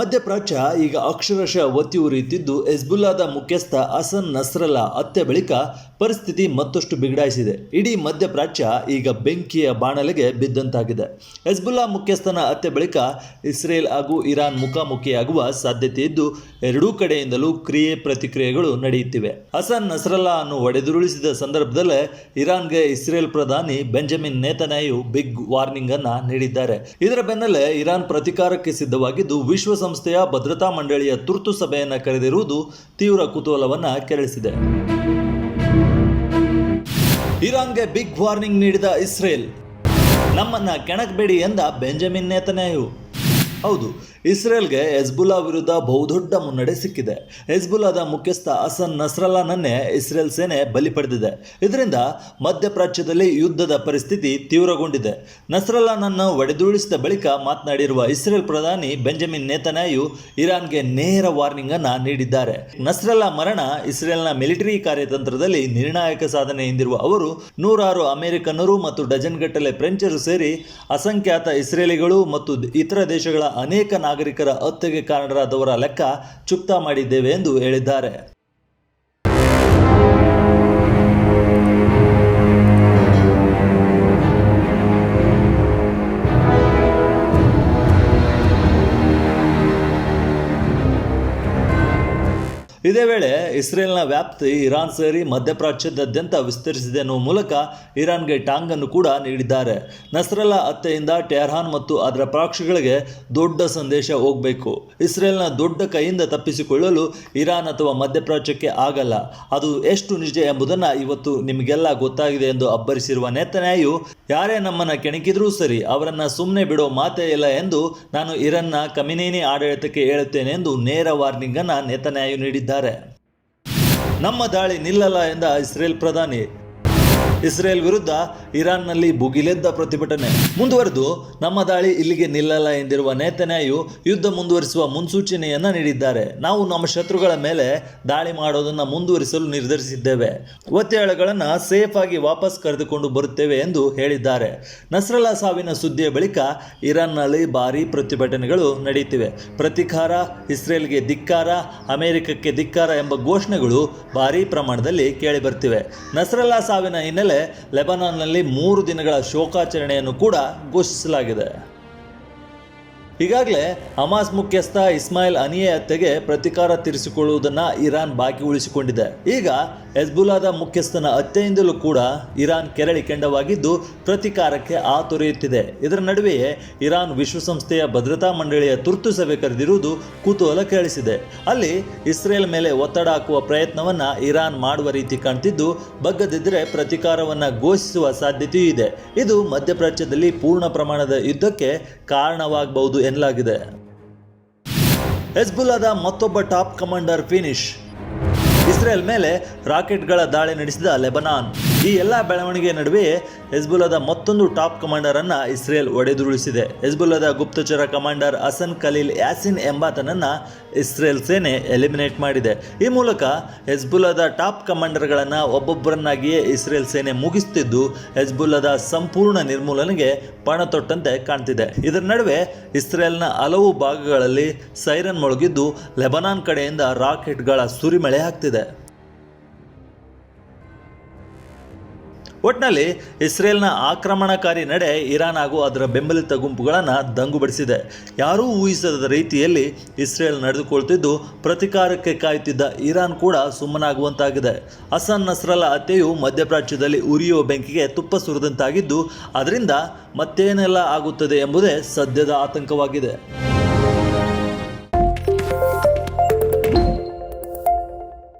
ಮಧ್ಯಪ್ರಾಚ್ಯ ಈಗ ಅಕ್ಷರಶಃ ಒತ್ತಿ ಉರಿಯುತ್ತಿದ್ದು ಹೆಜ್ಬುಲ್ಲಾದ ಮುಖ್ಯಸ್ಥ ಹಸನ್ ನಸ್ರಲ್ಲಾ ಹತ್ಯೆ ಬಳಿಕ ಪರಿಸ್ಥಿತಿ ಮತ್ತಷ್ಟು ಬಿಗಡಾಯಿಸಿದೆ. ಇಡೀ ಮಧ್ಯಪ್ರಾಚ್ಯ ಈಗ ಬೆಂಕಿಯ ಬಾಣಲೆಗೆ ಬಿದ್ದಂತಾಗಿದೆ. ಹೆಜ್ಬುಲ್ಲಾ ಮುಖ್ಯಸ್ಥನ ಹತ್ಯೆ ಬಳಿಕ ಇಸ್ರೇಲ್ ಹಾಗೂ ಇರಾನ್ ಮುಖಾಮುಖಿಯಾಗುವ ಸಾಧ್ಯತೆ ಇದ್ದು, ಎರಡೂ ಕಡೆಯಿಂದಲೂ ಕ್ರಿಯೆ ಪ್ರತಿಕ್ರಿಯೆಗಳು ನಡೆಯುತ್ತಿವೆ. ಹಸನ್ ನಸ್ರಲ್ಲಾ ಅನ್ನು ಒಡೆದುರುಳಿಸಿದ ಸಂದರ್ಭದಲ್ಲೇ ಇರಾನ್ಗೆ ಇಸ್ರೇಲ್ ಪ್ರಧಾನಿ ಬೆಂಜಮಿನ್ ನೇತನ್ಯಾಯು ಬಿಗ್ ವಾರ್ನಿಂಗ್ ಅನ್ನ ನೀಡಿದ್ದಾರೆ. ಇದರ ಬೆನ್ನಲ್ಲೇ ಇರಾನ್ ಪ್ರತಿಕಾರಕ್ಕೆ ಸಿದ್ಧವಾಗಿದ್ದು ವಿಶ್ವಸಂಸ್ಥೆಯ ಭದ್ರತಾ ಮಂಡಳಿಯ ತುರ್ತು ಸಭೆಯನ್ನು ಕರೆದಿರುವುದು ತೀವ್ರ ಕುತೂಹಲವನ್ನು ಕೆರಳಿಸಿದೆ. ಇರಾನ್ಗೆ ಬಿಗ್ ವಾರ್ನಿಂಗ್ ನೀಡಿದ ಇಸ್ರೇಲ್. ನಮ್ಮನ್ನ ಕೆಣಕ್ಬೇಡಿ ಎಂದ ಬೆಂಜಮಿನ್ ನೇತನ್ಯಾಹು. ಹೌದು ಇಸ್ರೇಲ್ಗೆ ಹೆಜ್ಬುಲ್ಲಾ ವಿರುದ್ಧ ಬಹುದೊಡ್ಡ ಮುನ್ನಡೆ ಸಿಕ್ಕಿದೆ. ಹೆಜ್ಬುಲ್ಲಾದ ಮುಖ್ಯಸ್ಥ ಹಸನ್ ನಸ್ರಲ್ಲಾನನ್ನೇ ಇಸ್ರೇಲ್ ಸೇನೆ ಬಲಿ ಪಡೆದಿದೆ. ಇದರಿಂದ ಮಧ್ಯಪ್ರಾಚ್ಯದಲ್ಲಿ ಯುದ್ಧದ ಪರಿಸ್ಥಿತಿ ತೀವ್ರಗೊಂಡಿದೆ. ನಸ್ರಲ್ಲಾನನ್ನು ಒಡೆದುರುಳಿಸಿದ ಬಳಿಕ ಮಾತನಾಡಿರುವ ಇಸ್ರೇಲ್ ಪ್ರಧಾನಿ ಬೆಂಜಮಿನ್ ನೇತನ್ಯಾಯು ಇರಾನ್ಗೆ ನೇರ ವಾರ್ನಿಂಗ್ ಅನ್ನ ನೀಡಿದ್ದಾರೆ. ನಸ್ರಲ್ಲಾ ಮರಣ ಇಸ್ರೇಲ್ನ ಮಿಲಿಟರಿ ಕಾರ್ಯತಂತ್ರದಲ್ಲಿ ನಿರ್ಣಾಯಕ ಸಾಧನೆ ಎಂದಿರುವ ಅವರು, ನೂರಾರು ಅಮೆರಿಕನ್ನರು ಮತ್ತು ಡಜನ್ ಗಟ್ಟಲೆ ಫ್ರೆಂಚರು ಸೇರಿ ಅಸಂಖ್ಯಾತ ಇಸ್ರೇಲಿಗಳು ಮತ್ತು ಇತರ ದೇಶಗಳ ಅನೇಕ ನಾಗರಿಕರ ಹತ್ಯೆಗೆ ಕಾರಣರಾದವರ ಲೆಕ್ಕ ಚುಕ್ತಾ ಮಾಡಿದ್ದೇವೆ ಎಂದು ಹೇಳಿದ್ದಾರೆ. ಇದೇ ವೇಳೆ ಇಸ್ರೇಲ್ನ ವ್ಯಾಪ್ತಿ ಇರಾನ್ ಸೇರಿ ಮಧ್ಯಪ್ರಾಚ್ಯದಾದ್ಯಂತ ವಿಸ್ತರಿಸಿದೆ ಎನ್ನುವ ಮೂಲಕ ಇರಾನ್ಗೆ ಟಾಂಗ್ ಅನ್ನು ಕೂಡ ನೀಡಿದ್ದಾರೆ. ನಸ್ರಲ್ಲ ಹತ್ಯೆಯಿಂದ ಟೆಹರಾನ್ ಮತ್ತು ಅದರ ಪ್ರಾಕ್ಷಿಗಳಿಗೆ ದೊಡ್ಡ ಸಂದೇಶ ಹೋಗಬೇಕು. ಇಸ್ರೇಲ್ನ ದೊಡ್ಡ ಕೈಯಿಂದ ತಪ್ಪಿಸಿಕೊಳ್ಳಲು ಇರಾನ್ ಅಥವಾ ಮಧ್ಯಪ್ರಾಚ್ಯಕ್ಕೆ ಆಗಲ್ಲ. ಅದು ಎಷ್ಟು ನಿಜ ಎಂಬುದನ್ನು ಇವತ್ತು ನಿಮಗೆಲ್ಲ ಗೊತ್ತಾಗಿದೆ ಎಂದು ಅಬ್ಬರಿಸಿರುವ ನೇತನ್ಯಾಯು, ಯಾರೇ ನಮ್ಮನ್ನು ಕೆಣಕಿದ್ರೂ ಸರಿ, ಅವರನ್ನು ಸುಮ್ಮನೆ ಬಿಡೋ ಮಾತೇ ಇಲ್ಲ ಎಂದು ನಾನು ಇರಾನ್ನ ಕಮಿನೇನಿ ಆಡಳಿತಕ್ಕೆ ಹೇಳುತ್ತೇನೆ ಎಂದು ನೇರ ವಾರ್ನಿಂಗ್ ಅನ್ನ ನೇತನ್ಯಾಯು ನೀಡಿದ್ದಾರೆ ನಮ್ಮ ದಾಳಿ ನಿಲ್ಲಲ್ಲ ಎಂದ ಇಸ್ರೇಲ್ ಪ್ರಧಾನಿ ಇಸ್ರೇಲ್ ವಿರುದ್ಧ ಇರಾನ್ನಲ್ಲಿ ಭುಗಿಲೆದ್ದ ಪ್ರತಿಭಟನೆ ಮುಂದುವರೆದು ನಮ್ಮ ದಾಳಿ ಇಲ್ಲಿಗೆ ನಿಲ್ಲಲ್ಲ ಎಂದಿರುವ ನೇತನ್ಯಾಯು ಯುದ್ಧ ಮುಂದುವರಿಸುವ ಮುನ್ಸೂಚನೆಯನ್ನ ನೀಡಿದ್ದಾರೆ. ನಾವು ನಮ್ಮ ಶತ್ರುಗಳ ಮೇಲೆ ದಾಳಿ ಮಾಡೋದನ್ನು ಮುಂದುವರಿಸಲು ನಿರ್ಧರಿಸಿದ್ದೇವೆ. ಒತ್ತೆಯಾಳುಗಳನ್ನು ಸೇಫ್ ಆಗಿ ವಾಪಸ್ ಕರೆದುಕೊಂಡು ಬರುತ್ತೇವೆ ಎಂದು ಹೇಳಿದ್ದಾರೆ. ನಸ್ರಲ್ಲಾ ಸಾವಿನ ಸುದ್ದಿಯ ಬಳಿಕ ಇರಾನ್ನಲ್ಲಿ ಭಾರೀ ಪ್ರತಿಭಟನೆಗಳು ನಡೆಯುತ್ತಿವೆ ಪ್ರತಿಕಾರ, ಇಸ್ರೇಲ್ಗೆ ಧಿಕ್ಕಾರ, ಅಮೆರಿಕಕ್ಕೆ ಧಿಕ್ಕಾರ ಎಂಬ ಘೋಷಣೆಗಳು ಭಾರೀ ಪ್ರಮಾಣದಲ್ಲಿ ಕೇಳಿಬರ್ತಿವೆ. ನಸ್ರಲ್ಲಾ ಸಾವಿನ ಹಿನ್ನೆಲೆ ಲೆಬನಾನ್ನಲ್ಲಿ ಮೂರು ದಿನಗಳ ಶೋಕಾಚರಣೆಯನ್ನು ಕೂಡ ಘೋಷಿಸಲಾಗಿದೆ. ಈಗಾಗಲೇ ಹಮಾಸ್ ಮುಖ್ಯಸ್ಥ ಇಸ್ಮಾಯಿಲ್ ಅನಿಯೆ ಹತ್ಯೆಗೆ ಪ್ರತಿಕಾರ ತೀರಿಸಿಕೊಳ್ಳುವುದನ್ನು ಇರಾನ್ ಬಾಕಿ ಉಳಿಸಿಕೊಂಡಿದೆ ಈಗ ಹೆಜ್ಬುಲಾದ ಮುಖ್ಯಸ್ಥನ ಹತ್ಯೆಯಿಂದಲೂ ಕೂಡ ಇರಾನ್ ಕೆರಳಿ ಕೆಂಡವಾಗಿದ್ದು ಪ್ರತಿಕಾರಕ್ಕೆ ಆತೊರೆಯುತ್ತಿದೆ ಇದರ ನಡುವೆಯೇ ಇರಾನ್ ವಿಶ್ವಸಂಸ್ಥೆಯ ಭದ್ರತಾ ಮಂಡಳಿಯ ತುರ್ತು ಸಭೆ ಕರೆದಿರುವುದು ಕುತೂಹಲ ಕೇಳಿಸಿದೆ ಅಲ್ಲಿ ಇಸ್ರೇಲ್ ಮೇಲೆ ಒತ್ತಡ ಹಾಕುವ ಪ್ರಯತ್ನವನ್ನ ಇರಾನ್ ಮಾಡುವ ರೀತಿ ಕಾಣ್ತಿದ್ದು, ಬಗ್ಗದಿದ್ದರೆ ಪ್ರತಿಕಾರವನ್ನ ಘೋಷಿಸುವ ಸಾಧ್ಯತೆಯೂ ಇದೆ. ಇದು ಮಧ್ಯಪ್ರಾಚ್ಯದಲ್ಲಿ ಪೂರ್ಣ ಪ್ರಮಾಣದ ಯುದ್ಧಕ್ಕೆ ಕಾರಣವಾಗಬಹುದು ಎನ್ನಲಾಗಿದೆ. ಹೆಜ್ಬುಲ್ಲಾದ ಮತ್ತೊಬ್ಬ ಟಾಪ್ ಕಮಾಂಡರ್ ಫಿನಿಶ್. ಇಸ್ರೇಲ್ ಮೇಲೆ ರಾಕೆಟ್ಗಳ ದಾಳಿ ನಡೆಸಿದ ಲೆಬನಾನ್. ಈ ಎಲ್ಲ ಬೆಳವಣಿಗೆ ನಡುವೆ ಹೆಜ್ಬುಲ್ಲಾದ ಮತ್ತೊಂದು ಟಾಪ್ ಕಮಾಂಡರ್ ಅನ್ನ ಇಸ್ರೇಲ್ ಒಡೆದುರುಳಿಸಿದೆ. ಹೆಜ್ಬುಲ್ಲಾದ ಗುಪ್ತಚರ ಕಮಾಂಡರ್ ಹಸನ್ ಖಲೀಲ್ ಯಾಸಿನ್ ಎಂಬಾತನನ್ನ ಇಸ್ರೇಲ್ ಸೇನೆ ಎಲಿಮಿನೇಟ್ ಮಾಡಿದೆ. ಈ ಮೂಲಕ ಹೆಜ್ಬುಲ್ಲಾದ ಟಾಪ್ ಕಮಾಂಡರ್ಗಳನ್ನು ಒಬ್ಬೊಬ್ಬರನ್ನಾಗಿಯೇ ಇಸ್ರೇಲ್ ಸೇನೆ ಮುಗಿಸುತ್ತಿದ್ದು ಹೆಜ್ಬುಲ್ಲಾದ ಸಂಪೂರ್ಣ ನಿರ್ಮೂಲನೆಗೆ ಪಣ ತೊಟ್ಟಂತೆ ಕಾಣ್ತಿದೆ. ಇದರ ನಡುವೆ ಇಸ್ರೇಲ್ನ ಹಲವು ಭಾಗಗಳಲ್ಲಿ ಸೈರನ್ ಮೊಳಗಿದ್ದು, ಲೆಬನಾನ್ ಕಡೆಯಿಂದ ರಾಕೆಟ್ಗಳ ಸುರಿಮಳೆ ಆಗ್ತಿದೆ. ಒಟ್ನಲ್ಲಿ ಇಸ್ರೇಲ್ನ ಆಕ್ರಮಣಕಾರಿ ನಡೆ ಇರಾನ್ ಹಾಗೂ ಅದರ ಬೆಂಬಲಿತ ಗುಂಪುಗಳನ್ನು ದಂಗುಬಡಿಸಿದೆ. ಯಾರೂ ಊಹಿಸದ ರೀತಿಯಲ್ಲಿ ಇಸ್ರೇಲ್ ನಡೆದುಕೊಳ್ತಿದ್ದು ಪ್ರತಿಕಾರಕ್ಕೆ ಕಾಯುತ್ತಿದ್ದ ಇರಾನ್ ಕೂಡ ಸುಮ್ಮನಾಗುವಂತಾಗಿದೆ. ಅಸನ್ ನಸ್ರಲ್ಲ ಹತ್ಯೆಯು ಮಧ್ಯಪ್ರಾಚ್ಯದಲ್ಲಿ ಉರಿಯುವ ಬೆಂಕಿಗೆ ತುಪ್ಪ ಸುರಿದಂತಾಗಿದ್ದು, ಅದರಿಂದ ಮತ್ತೇನೆಲ್ಲ ಆಗುತ್ತದೆ ಎಂಬುದೇ ಸದ್ಯದ ಆತಂಕವಾಗಿದೆ.